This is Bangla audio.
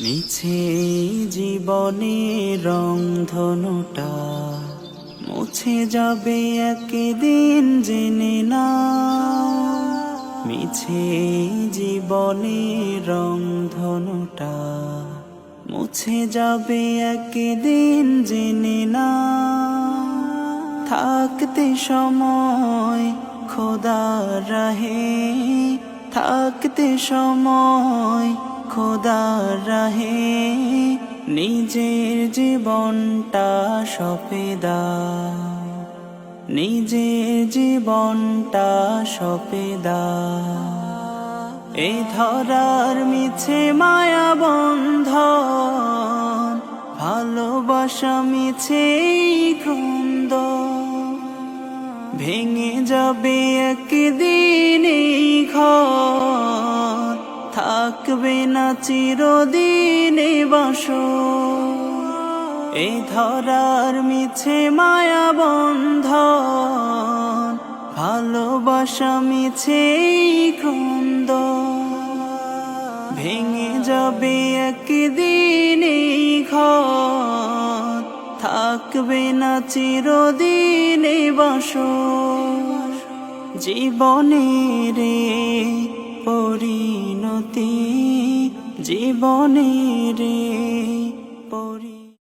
মিছে জীবনে রং ধনুটা মুছে যাবে একদিন জেনে না। মিছে জীবনে রং ধনুটা মুছে যাবে একদিন জেনে না। থাকতে সময় খোদা রাহে, থাকতে সময় খোদা রাহে, নিজের জীবনটা সপেদা নিজের জীবনটা সপেদা এই ধরার মিছে মায়া বন্ধ ভালোবাসা মিছে ক্রন্দ। ভেঙে যাবে একদিন ঘর। থাকবে না চিরদিনে বাস এই ধরার মিছে মায়া বন্ধ ভালোবাসা মিছে ক্রন্দ। ভেঙে যাবে একদিন এই ঘর, থাকবে না চিরদিনে বাস জীবনের পরিণতি জীবনের পরি